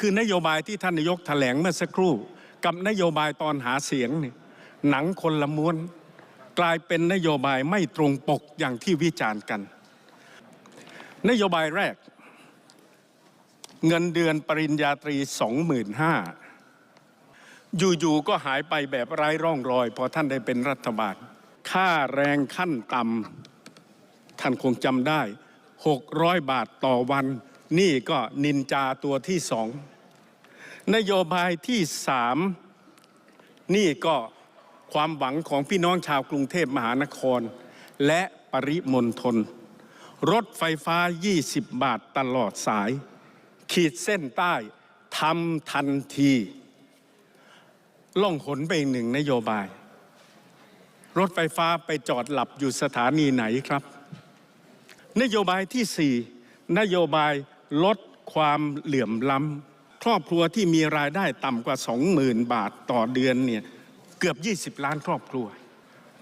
คือนโยบายที่ท่านนายกแถลงเมื่อสักครู่ กับนโยบายตอนหาเสียงนี่หนังคนละม้วน กลายเป็นนโยบายไม่ตรงปกอย่างที่วิจารณ์กัน นโยบายแรก เงินเดือนปริญญาตรีสองหมื่นห้าอยู่ๆก็หายไปแบบไร้ร่องรอย พอท่านได้เป็นรัฐบาล ค่าแรงขั้นต่ำท่านคงจำได้ 600 บาทต่อวัน นี่ก็นินจาตัวที่สองนโยบายที่สามนี่ก็ความหวังของพี่น้องชาวกรุงเทพมหานคร และปริมณฑลรถไฟฟ้า 20 บาทตลอดสาย ขีดเส้นใต้ทำทันที ล่องหนไปหนึ่งนโยบาย รถไฟฟ้าไปจอดหลับอยู่สถานีไหนครับ นโยบายที่สี่นโยบาย ลดความเหลื่อมล้ำครอบครัวที่มีรายได้ต่ำกว่า 20,000 บาทต่อเดือนเนี่ยเกือบ 20 ล้านครอบครัว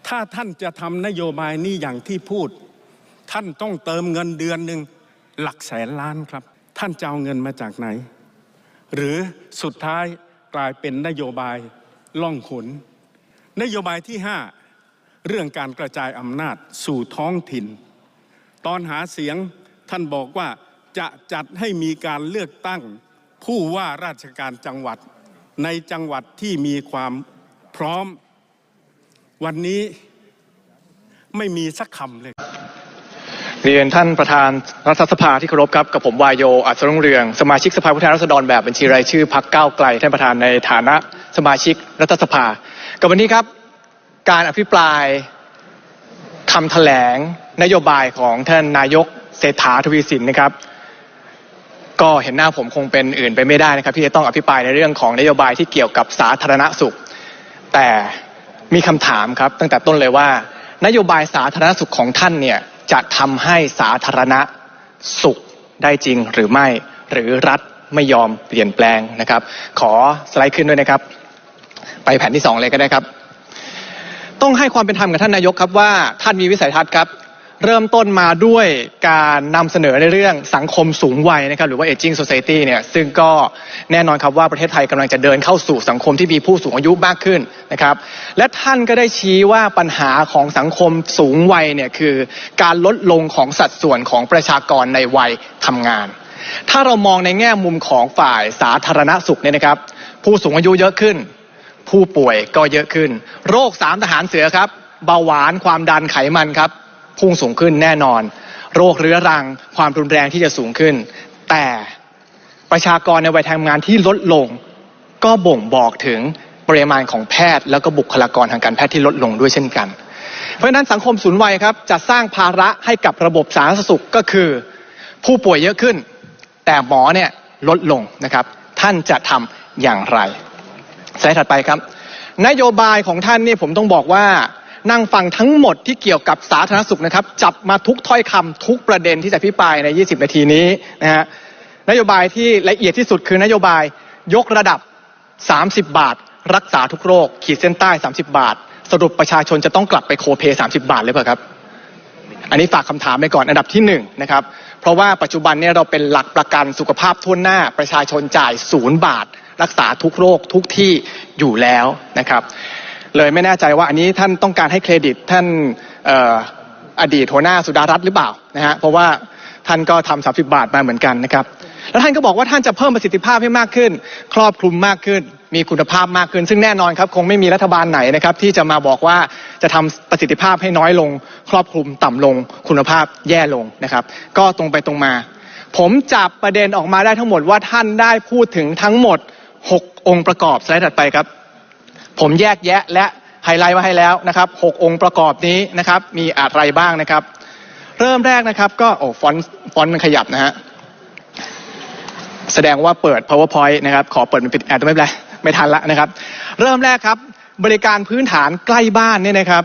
ถ้าท่านจะทำนโยบายนี้อย่างที่พูด ท่านต้องเติมเงินเดือนหนึ่งหลักแสนล้านครับ ท่านจะเอาเงินมาจากไหน หรือสุดท้ายกลายเป็นนโยบายล่องหนนโยบายที่ 5 เรื่องการกระจายอำนาจสู่ท้องถิ่น ตอนหาเสียงท่านบอกว่า จะจัดให้มีการเลือกตั้งผู้ว่าราชการจังหวัดในจังหวัดที่มีความพร้อม วันนี้ไม่มีสักคำเลยเรียนท่านประธานรัฐสภาที่เคารพครับกับผมวายโยอัศรุ่งเรือง สมาชิกสภาผู้แทนราษฎรแบบบัญชีรายชื่อพักก้าวไกลท่านประธานในฐานะสมาชิกรัฐสภา กับวันนี้ครับการอภิปรายคำแถลงนโยบายของท่านนายกเศรษฐาทวีสินนะครับ ก็เห็นหน้าผมคงเป็นอื่นไปไม่ได้นะครับ ที่จะต้องอภิปรายในเรื่องของนโยบายที่เกี่ยวกับสาธารณสุข แต่มีคำถามครับ ตั้งแต่ต้นเลยว่า นโยบายสาธารณสุขของท่านเนี่ยจะทำให้สาธารณสุขได้จริงหรือไม่หรือรัฐไม่ยอมเปลี่ยนแปลงนะครับ ขอสไลด์ขึ้นด้วยนะครับ ไปแผ่นที่สองเลยก็ได้ครับ ต้องให้ความเป็นธรรมกับท่านนายกครับว่าท่านมีวิสัยทัศน์ครับ เริ่มต้นมาด้วยการนำเสนอในเรื่องสังคมสูงวัยนะครับหรือว่า aging society เนี่ยซึ่งก็แน่นอนครับว่าประเทศไทยกำลังจะเดินเข้าสู่สังคมที่มีผู้สูงอายุมากขึ้นนะครับและท่านก็ได้ชี้ว่าปัญหาของสังคมสูงวัยเนี่ยคือการลดลงของสัดส่วนของประชากรในวัยทำงาน ถ้าเรามองในแง่มุมของฝ่ายสาธารณสุขเนี่ยนะครับ ผู้สูงอายุเยอะขึ้น ผู้ป่วยก็เยอะขึ้น โรคสามทหารเสือครับเบาหวานความดันไขมันครับ พุ่งสูงขึ้นแน่นอน โรคเรื้อรัง ความรุนแรงที่จะสูงขึ้น แต่ประชากรในวัยทำงานที่ลดลง ก็บ่งบอกถึงปริมาณของแพทย์ แล้วก็บุคลากรทางการแพทย์ที่ลดลงด้วยเช่นกัน เพราะฉะนั้นสังคมสูงวัยครับจะสร้างภาระให้กับระบบสาธารณสุขก็คือ ผู้ป่วยเยอะขึ้น แต่หมอเนี่ยลดลงนะครับ ท่านจะทำอย่างไรสไลด์ถัดไปครับ นโยบายของท่านนี่ผมต้องบอกว่า นั่งฟังทั้งหมดที่เกี่ยวกับสาธารณสุขนะครับ จับมาทุกถ้อยคำทุกประเด็นที่จะพิปรายใน 20 นาทีนี้นะฮะนโยบายที่ละเอียดที่สุดคือนโยบายยกระดับ 30 บาท รักษาทุกโรค ขีดเส้นใต้ 30 บาท สรุปประชาชนจะต้องกลับไปโคเป30 บาทเลยเปล่าครับ อันนี้ฝากคำถามไปก่อนอันดับที่หนึ่งนะครับเพราะว่าปัจจุบันเนี่ยเราเป็นหลักประกันสุขภาพทั่วหน้าประชาชนจ่ายศูนย์บาท รักษาทุกโรคทุกที่อยู่แล้วนะครับ เลยไม่แน่ใจว่าอันนี้ท่านต้องการให้เครดิตท่านออดีตหัวหน้าสุดารัตน์หรือเปล่านะฮะเพราะว่าท่านก็ทำสามสิบาทมาเหมือนกันนะครับ แล้วท่านก็บอกว่าท่านจะเพิ่มประสิทธิภาพให้มากขึ้น ครอบคลุมมากขึ้น มีคุณภาพมากขึ้น ซึ่งแน่นอนครับ คงไม่มีรัฐบาลไหนนะครับ ที่จะมาบอกว่าจะทำประสิทธิภาพให้น้อยลง ครอบคลุมต่ำลง คุณภาพแย่ลงนะครับ ก็ตรงไปตรงมา ผมจับประเด็นออกมาได้ทั้งหมดว่าท่านได้พูดถึงทั้งหมด 6 องค์ประกอบสไลด์ถัดไปครับ ผมแยกแยะและไฮไลท์มาให้แล้วนะครับ6องค์ประกอบนี้นะครับ มีอะไรบ้างนะครับ เริ่มแรกนะครับก็โอ้ฟอนต์ฟอนต์มันขยับนะฮะแสดงว่าเปิด powerpoint นะครับ ขอเปิดมันปิดแอดไม่เป็นไรไม่ทันละนะครับ เริ่มแรกครับ บริการพื้นฐานใกล้บ้านเนี่ยนะครับ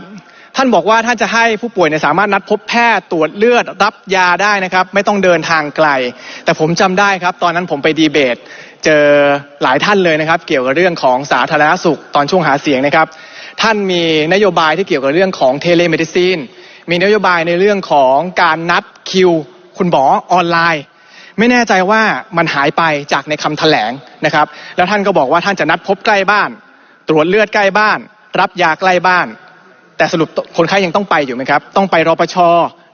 ท่านบอกว่าท่านจะให้ผู้ป่วยเนี่ยสามารถนัดพบแพทย์ตรวจเลือดรับยาได้นะครับ ไม่ต้องเดินทางไกล แต่ผมจำได้ครับ ตอนนั้นผมไปดีเบต เจอหลายท่านเลยนะครับ เกี่ยวกับเรื่องของสาธารณสุขตอนช่วงหาเสียงนะครับ ท่านมีนโยบายที่เกี่ยวกับเรื่องของเทเลเมดิซีนมีนโยบายในเรื่องของการนัดคิว คุณหมอออนไลน์ ไม่แน่ใจว่ามันหายไปจากในคำแถลงนะครับ แล้วท่านก็บอกว่าท่านจะนัดพบใกล้บ้าน ตรวจเลือดใกล้บ้าน รับยาใกล้บ้าน แต่สรุปคนไข้ยังต้องไปอยู่ไหมครับ ต้องไปรปช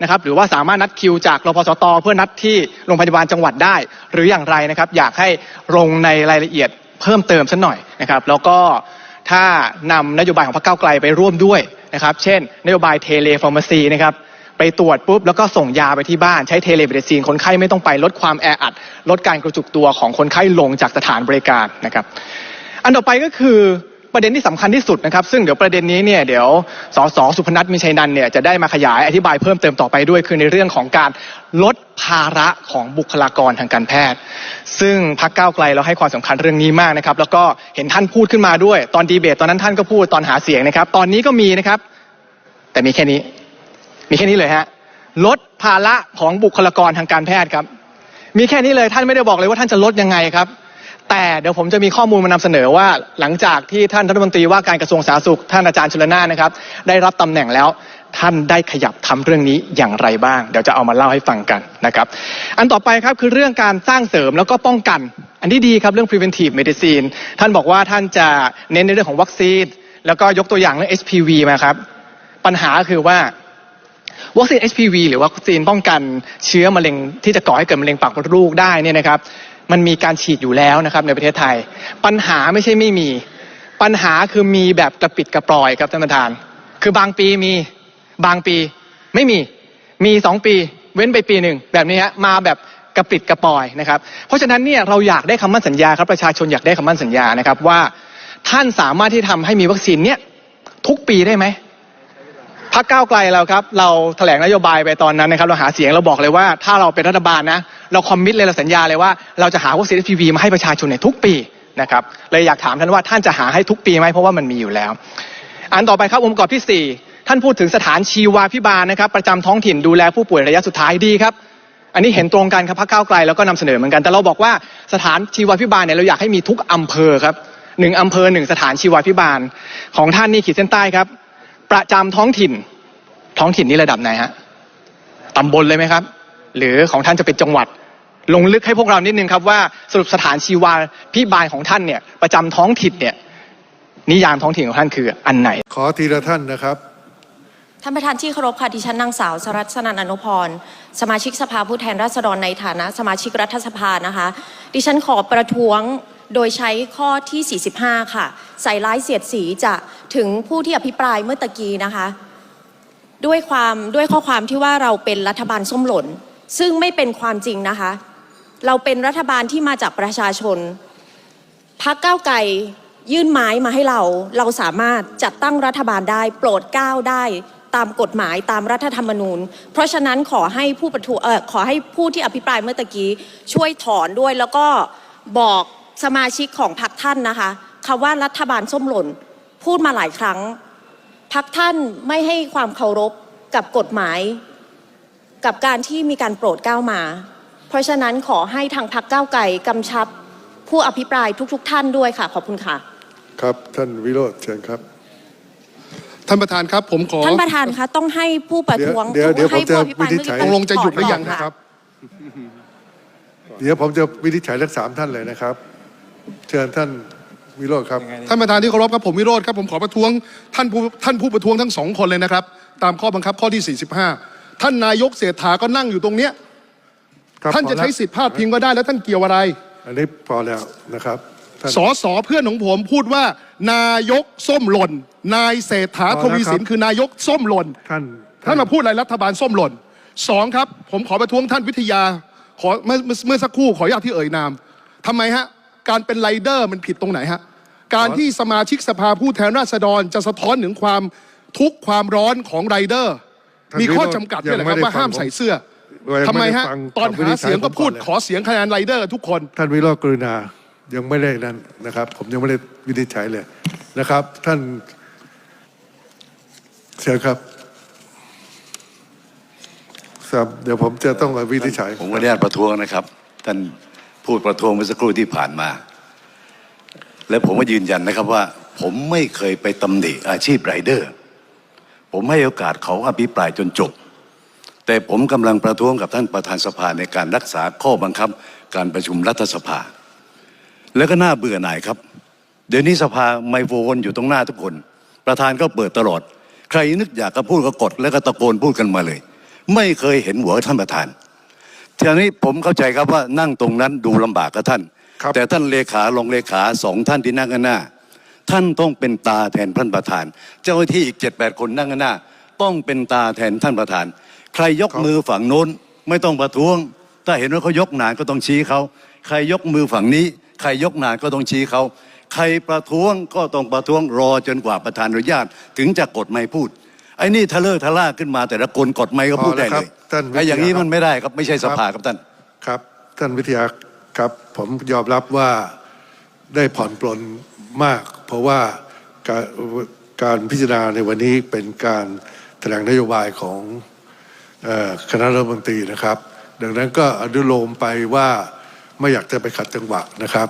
นะครับ หรือว่าสามารถนัดคิวจากรพสตเพื่อนัดที่โรงพยาบาลจังหวัดได้ หรืออย่างไรนะครับ อยากให้ลงในรายละเอียดเพิ่มเติมสักหน่อยนะครับ แล้วก็ถ้านำนโยบายของพรรคก้าไกลไปร่วมด้วยนะครับ เช่น นโยบายเทเลฟอร์มาซีนะครับไปตรวจปุ๊บแล้วก็ส่งยาไปที่บ้านใช้เทเลเบรซีนคนไข้ไม่ต้องไปลดความแออัด ลดการกระจุกตัวของคนไข้ลงจากสถานบริการนะครับ อันต่อไปก็คือ ประเด็นที่สำคัญที่สุดนะครับ ซึ่งเดี๋ยวประเด็นนี้เนี่ยเดี๋ยวสสสุพนัทมีชัยนันเนี่ยจะได้มาขยายอธิบายเพิ่มเติมต่อไปด้วย คือในเรื่องของการลดภาระของบุคลากรทางการแพทย์ ซึ่งพักก้าวไกลเราให้ความสำคัญเรื่องนี้มากนะครับแล้วก็เห็นท่านพูดขึ้นมาด้วย ตอนดีเบตตอนนั้นท่านก็พูดตอนหาเสียงนะครับ ตอนนี้ก็มีนะครับ แต่มีแค่นี้ มีแค่นี้เลยฮะลดภาระของบุคลากรทางการแพทย์ครับ มีแค่นี้เลยท่านไม่ได้บอกเลยว่าท่านจะลดยังไงครับ แต่เดี๋ยวผมจะมีข้อมูลมานำเสนอว่าหลังจากที่ท่านรัฐมนตรีว่าการกระทรวงสาธารณสุขท่านอาจารย์ชลนานนะครับ ได้รับตำแหน่งแล้วท่านได้ขยับทำเรื่องนี้อย่างไรบ้าง เดี๋ยวจะเอามาเล่าให้ฟังกันนะครับอันต่อไปครับคือเรื่องการสร้างเสริมแล้วก็ป้องกัน อันที่ดีครับเรื่อง preventive medicine ท่านบอกว่าท่านจะเน้นในเรื่องของวัคซีน แล้วก็ยกตัวอย่างเรื่อง HPV มาครับ ปัญหาคือว่าวัคซีน HPV หรือวัคซีนป้องกันเชื้อมะเร็งที่จะก่อให้เกิดมะเร็งปากมดลูกได้เนี่ยนะครับ มันมีการฉีดอยู่แล้วนะครับในประเทศไทย ปัญหาไม่ใช่ไม่มี ปัญหาคือมีแบบกระปิดกระปล่อยครับท่านประธาน คือบางปีมีบางปีไม่มีมีสองปีเว้นไปปีหนึ่งแบบนี้ฮะมาแบบกระปิดกระปล่อยนะครับ เพราะฉะนั้นเนี่ยเราอยากได้คำมั่นสัญญาครับประชาชนอยากได้คำมั่นสัญญานะครับว่าท่านสามารถที่ทำให้มีวัคซีนเนี่ยทุกปีได้ไหม พักก้าวไกลเราครับ เราแถลงนโยบายไปตอนนั้นนะครับ เราหาเสียงเราบอกเลยว่า ถ้าเราเป็นรัฐบาลนะ เราคอมมิตเลยเราสัญญาเลยว่าเราจะหาวัคซีน HPV มาให้ประชาชนในทุกปีนะครับเลยอยากถามท่านว่าท่านจะหาให้ทุกปีไหมเพราะว่ามันมีอยู่แล้ว อันต่อไปครับองค์ประกอบที่ 4 ท่านพูดถึงสถานชีวาพิบาลนะครับ ประจำท้องถิ่นดูแลผู้ป่วยระยะสุดท้ายดีครับ อันนี้เห็นตรงกันครับพักก้าวไกลแล้วก็นำเสนอเหมือนกัน แต่เราบอกว่าสถานชีวาพิบาลเนี่ยเราอยากให้มีทุกอำเภอครับหนึ่งอำเภอหนึ่งสถานชีวาพิบาลของท่านนี่ขีดเส้นใต้ครับ ประจำท้องถิ่น ท้องถิ่นนี่ระดับไหนฮะตำบลเลยไหมครับ หรือของท่านจะเป็นจังหวัด ลงลึกให้พวกเรานิดนึงครับว่าสรุปสถานชีวาพิบาลของท่านเนี่ยประจำท้องถิ่นเนี่ยนิยามท้องถิ่นของท่านคืออันไหน ขอทีละท่านนะครับท่านประธานที่เคารพค่ะดิฉันนางสาวสรัตสนันอนุพรสมาชิกสภาผู้แทนราษฎรในฐานะ สมาชิกรัฐสภานะคะ ดิฉันขอประท้วงโดยใช้ข้อที่ 45 ค่ะ ใส่ร้ายเสียดสีจะ ถึงผู้ที่อภิปรายเมื่อตะกี้นะคะ ด้วยความด้วยข้อความที่ว่าเราเป็นรัฐบาลส้มหล่น ซึ่งไม่เป็นความจริงนะคะ เราเป็นรัฐบาลที่มาจากประชาชนพักก้าวไกลยื่นไม้มาให้เรา เราสามารถจัดตั้งรัฐบาลได้ โปรดเก้าได้ตามกฎหมายตามรัฐธรรมนูญ เพราะฉะนั้นขอให้ผู้ประท้วงเออขอให้ผู้ที่อภิปรายเมื่อตะกี้ช่วยถอนด้วยแล้วก็บอกสมาชิกของพรรคท่านนะคะคำว่ารัฐบาลส้มหล่น พูดมาหลายครั้ง พักท่านไม่ให้ความเคารพกับกฎหมาย กับการที่มีการโปรดเกล้ามา เพราะฉะนั้นขอให้ทางพักก้าวไก่กำชับผู้อภิปรายทุกๆท่านด้วยค่ะ ขอบคุณค่ะ ครับท่านวิโรธเชิญครับ ท่านประธานครับ ผมขอท่านประธานคะต้องให้ผู้ประท้วงเดี๋ยวเดี๋ยวให้ผมจะผู้อภิปรายวินิจฉัยตกลงจะหยุดหรือยังถนะครับ เดี๋ยวผมจะวินิจฉัยทั้งสามท่านเลยนะครับ เชิญท่าน วิโรธครับท่านประธานที่เคารพครับผมวิโรธครับผมขอประท้วงท่านผู้ท่านผู้ประท้วงทั้งสองคนเลยนะครับ ตามข้อบังคับข้อที่ 45 ท่านนายกเศรษฐาก็นั่งอยู่ตรงเนี้ยครับท่านจะพอแล้วใช้สิทธิพาดพิงก็ได้แล้วท่านเกี่ยวอะไรอันนี้พอแล้วนะครับท่าน สอสอเพื่อนของผมพูดว่า นายกส้มหล่น นายเศรษฐาพทอแล้ววีสินครับคือนายกส้มหล่น ท่านท่านมาพูดอะไรรัฐบาลส้มหล่นสองครับ ผมขอประท้วงท่านวิทยาขอเมื่อเมื่อเมื่อสักครู่ขออนุญาตที่เอ่ยนามทำไมฮะ การเป็นไรเดอร์มันผิดตรงไหนฮะการที่สมาชิกสภาผู้แทนราษฎรจะสะท้อนถึงความทุกข์ความร้อนของไรเดอร์ท่านมีข้อวิโรจน์จำกัดด้วยเหรอครับยังไม่ได้ว่าห้ามฟังใส่เสื้อผมยังทำไมไม่ได้ฮะฟังตอนคำวิหานิจฉัยเสียงก็พูดผมก่อนเลยขอเสียงคะแนนไรเดอร์ทุกคน ท่านวิโรจน์กรุณายังไม่ได้นั่นนะครับ ผมยังไม่ได้วินิจฉัยเลยนะครับ ท่านเชิญครับครับเดี๋ยวผมจะต้องมาวินิจฉัยผมขออนุญาตประท้วงนะครับ ท่าน พูดประท้วงเมื่อสักครู่ที่ผ่านมา และผมก็ยืนยันนะครับว่า ผมไม่เคยไปตำหนิอาชีพไรเดอร์ ผมให้โอกาสเขาอภิปรายจนจบ แต่ผมกำลังประท้วงกับท่านประธานสภาในการรักษาข้อบังคับการประชุมรัฐสภา แล้วก็น่าเบื่อหน่ายครับ เดี๋ยวนี้สภาไมโครโฟนอยู่ตรงหน้าทุกคน ประธานก็เปิดตลอด ใครนึกอยากจะพูดก็กด แล้วก็ตะโกนพูดกันมาเลย ไม่เคยเห็นหัวท่านประธาน ทีนี้ผมเข้าใจครับว่านั่งตรงนั้นดูลำบากกับท่านครับแต่ท่านเลขารองเลขาสองท่านที่นั่งกันหน้า ท่านต้องเป็นตาแทนท่านประธาน เจ้าหน้าที่อีกเจ็ดแปดคนนั่งกันหน้า ต้องเป็นตาแทนท่านประธาน ใครยกมือฝั่งโน้นไม่ต้องประท้วง ถ้าเห็นว่าเขายกนานก็ต้องชี้เขาใครยกมือฝั่งนี้ ใครยกนานก็ต้องชี้เขาใครประท้วงก็ต้องประท้วงรอจนกว่าประธานอนุญาต ถึงจะกดไม่พูด ไอ้นี่ทะเลอร์ทะล่าขึ้นมาแต่ละคนกดไม่ก็พูดได้พอแล้วครัเลบยท่านวิทยาไอ้อย่างนี้มันไม่ได้ครับไม่ใช่สภาครับท่านครับ ท่านวิทยาครับ ผมยอมรับว่าได้ผ่อนปลนมาก เพราะว่าการการพิจารณาในวันนี้เป็นการแถลงนโยบายของเออคณะรัฐมนตรีนะครับ ดังนั้นก็อนุโลมไปว่าไม่อยากจะไปขัดจังหวะนะครับ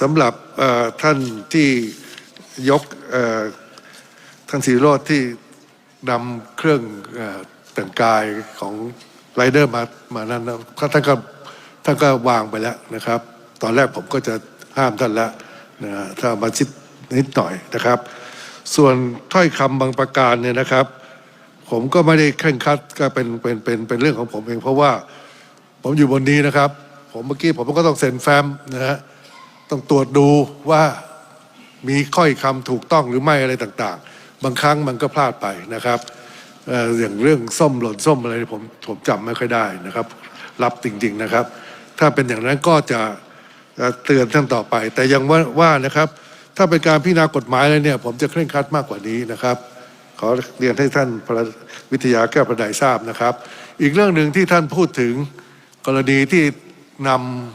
สำหรับเอ่อท่านที่ยกเอ่อท่านสีโรดที่ นำเครื่องแต่งกายของไรเดอร์มามานั้นนะท่านก็ท่านก็วางไปแล้วนะครับ ตอนแรกผมก็จะห้ามท่านแล้วนะฮะถ้ามาชิดนิดหน่อยนะครับ ส่วนถ้อยคำบางประการเนี่ยนะครับ ผมก็ไม่ได้เคร่งครัดก็เป็นเป็นเป็นเป็นเรื่องของผมเอง เพราะว่าผมอยู่บนนี้นะครับ ผมเมื่อกี้ผมก็ต้องเซ็นแฟ้มนะฮะต้องตรวจดูว่ามีค่อยคำถูกต้องหรือไม่อะไรต่าง บางครั้งมันก็พลาดไปนะครับอย่างเรื่องส้มหล่นส้มอะไรผมผมจำไม่ค่อยได้นะครับ รับจริงๆนะครับ ถ้าเป็นอย่างนั้นก็จะเตือนท่านต่อไป แต่ยังว่าว่านะครับ ถ้าเป็นการพิจารณากฎหมายอะไรเนี่ย ผมจะเคร่งครัดมากกว่านี้นะครับ ขอเรียนให้ท่านประวิทยาแก้วประดัยทราบนะครับ อีกเรื่องหนึ่งที่ท่านพูดถึงกรณีที่น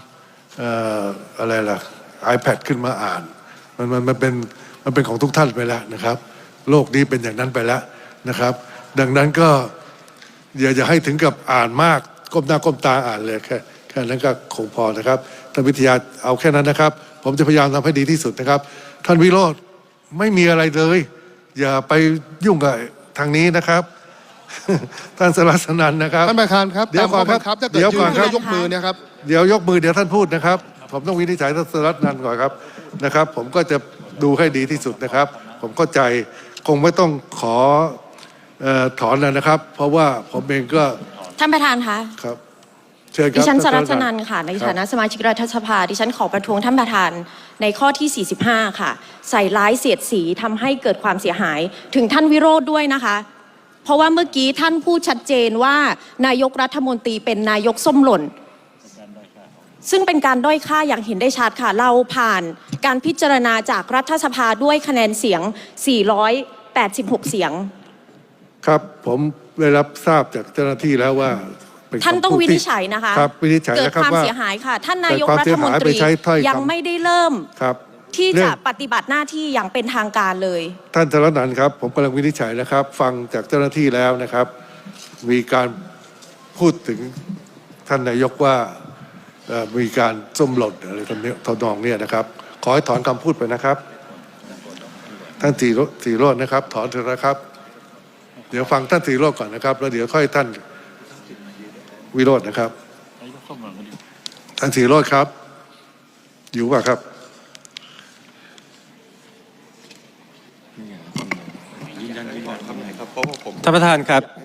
ำอออะไรล่ะ iPad ขึ้นมาอ่าน มันมันมันเป็นมันเป็นของทุกท่านไปแล้วนะครับ โลกนี้เป็นอย่างนั้นไปแล้วนะครับ ดังนั้นก็อย่าอย่าให้ถึงกับอ่านมากก้มหน้าก้มตาอ่านเลยแค่แค่นั้นก็คงพอนะครับท่านวิทยาเอาแค่นั้นนะครับ ผมจะพยายามทำให้ดีที่สุดนะครับ ท่านวิโรธไม่มีอะไรเลย อย่าไปยุ่งกับทางนี้นะครับ ท่านสรัสนันนะครับท่านประธานครับเดี๋ยวตามข้อก่อนครับบังคับถ้าเกิดเดี๋ยวยืก่อนนครับแล้วยกมือเนี่ยครับเดี๋ยวยกมือเดี๋ยวท่านพูดนะครับ ผมต้องวินิจฉัยท่านสรัสนันก่อนครับนะครับ ผมก็จะดูให้ดีที่สุดนะครับ ผมเข้าใจ คงไม่ต้องขอเอ่อถอนแล้วนะครับ เพราะว่าผมเองก็ท่านประธานคะ ครับ เชิญคดิรับฉันสท่ารัสชนันท์ค่ะ ในฐานะสมาชิกรัฐสภา ดิฉันขอประท้วงท่านประธานในข้อที่ 45 ค่ะ ใส่ร้ายเสียดสีทำให้เกิดความเสียหายถึงท่านวิโรธด้วยนะคะ เพราะว่าเมื่อกี้ท่านพูดชัดเจนว่านายกรัฐมนตรีเป็นนายกส้มหล่น ซึ่งเป็นการด้อยค่าอย่างเห็นได้ชัดค่ะ เราผ่านการพิจารณาจากรัฐสภาด้วยคะแนนเสียง 486 เสียง ครับผมได้รับทราบจากเจ้าหน้าที่แล้วว่าเป็ท่านต้องคำพูดวิที่นิจฉัยนะคะ ครับวินิจฉัยเกิดแล้วครับความว่า เสียหายค่ะ ท่านนายกเกิดความรัเสีฐยมหานยตไปรีใช้ถ้อยคำ ยังไม่ได้เริ่มครับ ที่เรื่จะอง ปฏิบัติหน้าที่อย่างเป็นทางการเลย ท่านสรนันท์ครับ ผมกำลังวินิจฉัยนะครับ ฟังจากเจ้าหน้าที่แล้วนะครับ มีการพูดถึงท่านนายกว่าเอ่อ มีการส้มหล่นอะไรทำนี้ทนองเนี้ยนะครับ ขอให้ถอนคำพูดไปนะครับท่านสีโรสีโรจนะครับ ถอนเถอะนะครับ เดี๋ยวฟังท่านสีโรจก่อนนะครับ แล้วเดี๋ยวค่อยท่านวิโรจน์นะครับ ท่านสีโรจครับ อยู่ป่ะครับท่านประธานครับ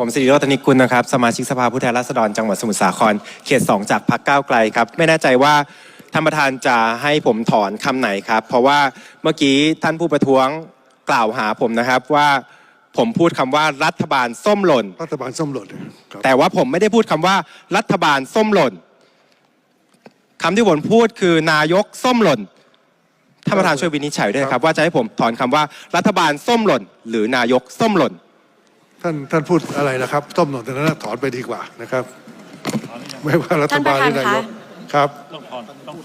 ผมสิริโรจน์ธนิกุลนะครับ สมาชิกสภาผู้แทนราษฎรจังหวัดสมุทรสาคร เขต 2 จากพรรคก้าวไกลครับ ไม่แน่ใจว่าท่านประธานจะให้ผมถอนคำไหนครับ เพราะว่าเมื่อกี้ท่านผู้ประท้วงกล่าวหาผมนะครับว่าผมพูดคำว่ารัฐบาลส้มหล่น รัฐบาลส้มหล่นครับแต่ว่าผมไม่ได้พูดคำว่ารัฐบาลส้มหล่นคำที่ผมพูดคือนายกส้มหล่นท่านประธานช่วยวินิจฉัยด้วยนะครับ ว่าจะให้ผมถอนคำว่ารัฐบาลส้มหล่น หรือนายกส้มหล่น ท่านท่านพูดอะไรนะครับต้มหนอนแต่นั้นนะถอนไปดีกว่านะครับ ไม่ว่ารัฐบาลหรือนายกครับ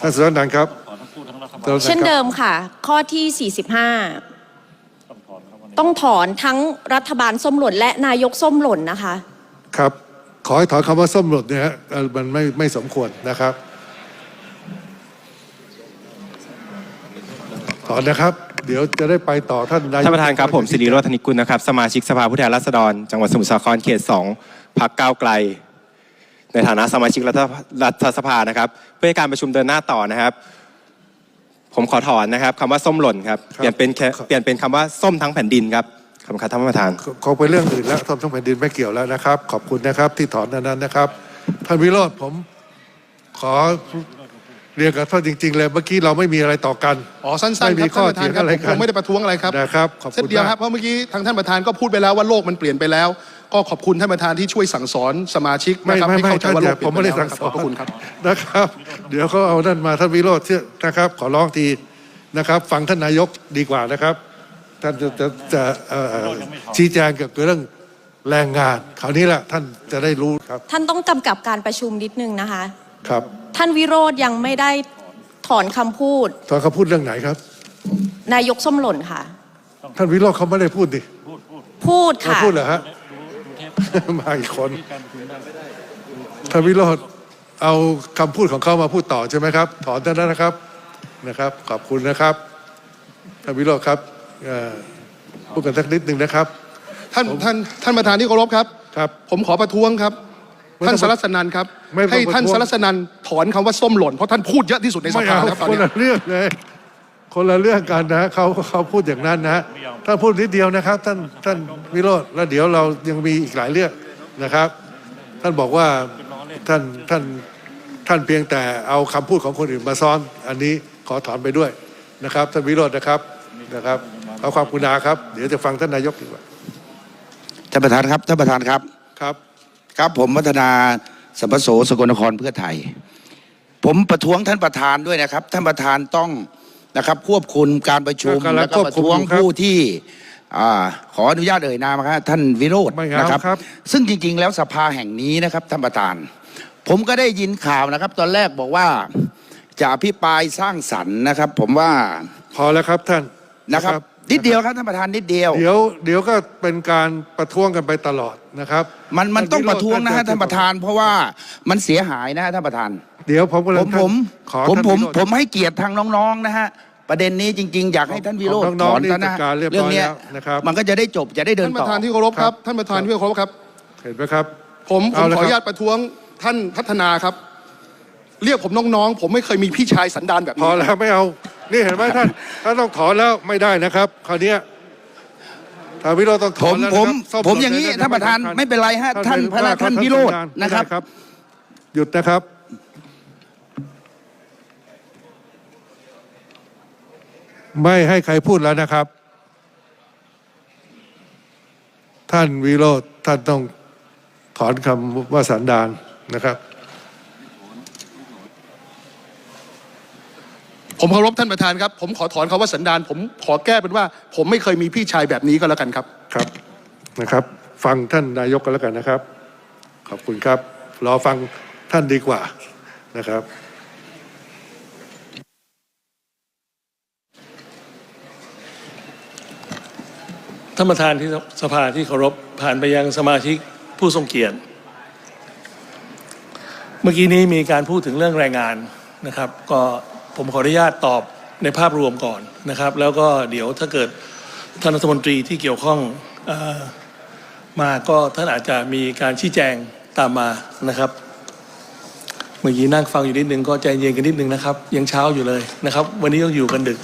ท่านสุรนันท์ครับสุรนันท์ครับเช่นเดิมค่ะ ข้อที่ 45 ต้องถอนทั้งรัฐบาลส้มหล่นและนายกส้มหล่นนะคะ ครับ ขอให้ถอนคำว่าส้มหล่นเนี่ยฮะเอ่อมันไม่ไม่สมควรนะครับ ถต่อนะครับ เดี๋ยวจะได้ไปต่อท่านนายกท่านประธานครับผมสิริโรจน์ธนิกุลนะครับ สมาชิกสภาผู้แทนราษฎร จังหวัดสมุทรสาครเขตสองพักก้าวไกล ในฐานะสมาชิกรัฐรัฐสภานะครับ เพื่อให้การประชุมเดินหน้าต่อนะครับ ผมขอถอนนะครับคำว่าส้มหล่นครับเปลี่ยนเป็นแค่เปลี่ยนเป็นคำว่าส้มทั้งแผ่นดินครับขอบคุณครับท่านประธานคงเป็นเรื่องอื่นแล้วท่านต้องแผ่นดินไม่เกี่ยวแล้วนะครับ ขอบคุณนะครับที่ถอนอันนั้นนะครับท่านวิโรธผมขอ เรียนกับท่านจริง ๆ เลยเมื่อกี้เราไม่มีอะไรต่อกัน อ๋อ สั้นไม่ๆคมีรับข้อท่านประธานครับเถียงอะไรผมกันคงไม่ได้ประท้วงอะไรครับนะครับขอบเส้นคุณเดียวมากครับ เพราะเมื่อกี้ทางท่านประธานก็พูดไปแล้วว่าโลกมันเปลี่ยนไปแล้ว ก็ขอบคุณท่านประธานที่ช่วยสั่งสอนสมาชิกไม่นะครับไม่ให้ไม่เข้าใจท่านว่าอโลย่ากเปลี่ผยมนไปไม่ได้แล้วสั่งนะคสรับอขอบพระคุณครับ นะครับ เดี๋ยวเขาเอานั่นมาท่านวิโรธเชื่อนะครับ ขอร้องทีนะครับ ฟังท่านนายกดีกว่านะครับ ท่านจะจะจะเอ่อชี้แจงเกี่ยวกับเรื่องแรงงานคราวนี้แหละท่านจะได้รู้ครับท่านต้องกำกับการประชุมนิดนึงนะคะ ครับ ท่านวิโรธยังไม่ได้ถอนคำพูด ตอนเขาพูดเรื่องไหนครับ นายกส้มหล่นค่ะ ท่านวิโรธเขาไม่ได้พูดดิพูดเขาค่ะ พูดเหรอฮะ มาอีกคน ท่านวิโรธเอาคำพูดของเขามาพูดต่อใช่ไหมครับ ถอนท่านนะครับ นะครับ ขอบคุณนะครับ ท่านวิโรธครับเอ่อพูดกันสักนิดหนึ่งนะครับ ท่านท่านท่านประธานที่เคารพครับ ครับ ผมขอประท้วงครับไม่ต้อง ท่านสรัสนันครับ ไม่ต้องให้ท่านประท้วงสรัสนันถอนคำว่าส้มหล่นเพราะท่านพูดเยอะที่สุดในสไม่ภาเอาครับตอนคนนี้ละเรื่องเลย คนละเรื่องกันนะเขาเขาพูดอย่างนั้นนะท่านพูดนิดเดียวนะครับ ท่านท่านวิโรธแล้วเดี๋ยวเรายังมีอีกหลายเรื่องนะครับ ท่านบอกว่าท่านท่านท่านเพียงแต่เอาคำพูดของคนอื่นมาซ้อน อันนี้ขอถอนไปด้วยนะครับ ท่านวิโรธนะครับนะครับเอาความกรุณาครับ เดี๋ยวจะฟังท่านนายกดีกว่าท่านประธานครับท่านประธานครับ ครับ ครับ ผมวัฒนาสัมปโสสกลนครเพื่อไทย ผมประท้วงท่านประธานด้วยนะครับ ท่านประธานต้องนะครับ ควบคุมการประชุมก็กำลังแล้วก็ประท้วงควบคุมอยู่ครับผู้ที่อ่าขออนุญาตเอ่ยนามนะครับท่านวิโรจน์ไม่เอานะครับครับซึ่งจริง ๆ แล้วสภาแห่งนี้นะครับท่านประธาน ผมก็ได้ยินข่าวนะครับ ตอนแรกบอกว่าจะอภิปรายสร้างสรรค์นะครับ ผมว่าพอแล้วครับท่านนะครับ นิดเดียวครับท่านประธานนิดเดียว เดี๋ยวเดี๋ยวก็เป็นการประท้วงกันไปตลอดนะครับมันมันต้องประท้วงนะฮะจท่านประธาน เพราะว่ามันเสียหายนะฮะท่านประธาน เดี๋ยวผมกำลัผงมผมขอผมท่านผมวิโรจน์ ผมให้เกียรติทางน้องๆนะฮะประเด็นนี้จริง ๆ อยากให้ท่านวิโรจของน์น้ถองๆอนนี่ซะนะจัดการเรียบร้อยเรื่องเนี้ยแล้วนะครับ มันก็จะได้จบจะได้เดินท่านปต่อระธานที่เคารพครับครับท่านประธานที่เคารพครับ เห็นไหมครับ ผมผมเอาละขออนุคญารับตประท้วงท่านพัฒนาครับ เรียกผมน้องๆ ผมไม่เคยมีพี่ชายสันดานแบบพอนี้ แล้วไม่เอา นี่เห็นไหมท่านท่านต้องถอนแล้วไม่ได้นะครับ คราวเนี้ยทางวิโรจน์ต้องถผอนมแล้วผมนะครับผมอย่างนี้นี้ท่านประธานไม่เป็นไรฮะท่านพระท่านวิโรจน์นะครับ หยุดนะครับ ไม่ให้ใครพูดแล้วนะครับ ท่านวิโรธท่านต้องถอนคำว่าสันดานนะครับ ผมเคารพท่านประธานครับผมขอถอนคำว่าสันดานผมขอแก้เป็นว่า ผมไม่เคยมีพี่ชายแบบนี้ก็แล้วกันครับครับนะครับ ฟังท่านนายกกันแล้วกันนะครับ ขอบคุณครับ รอฟังท่านดีกว่านะครับ ท่านประธานที่สภาที่เคารพผ่านไปยังสมาชิกผู้ทรงเกียรติ เมื่อกี้นี้มีการพูดถึงเรื่องแรงงานนะครับ ก็ ผมขออนุญาตตอบในภาพรวมก่อนนะครับ แล้วก็เดี๋ยวถ้าเกิดท่านรัฐมนตรีที่เกี่ยวข้องอมาก็ท่านอาจจะมีการชี้แจงตามมานะครับเมื่อกี้นั่งฟังอยู่นิดนึงก็ใจเย็นกันนิดนึงนะครับ ยังเช้าอยู่เลยนะครับ วันนี้ต้องอยู่กันดึก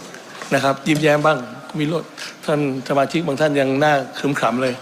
นะครับ ยิ้มแย้มบ้างมีรถท่านสมาชิกบางท่านยังหน้าขรึมขำเลย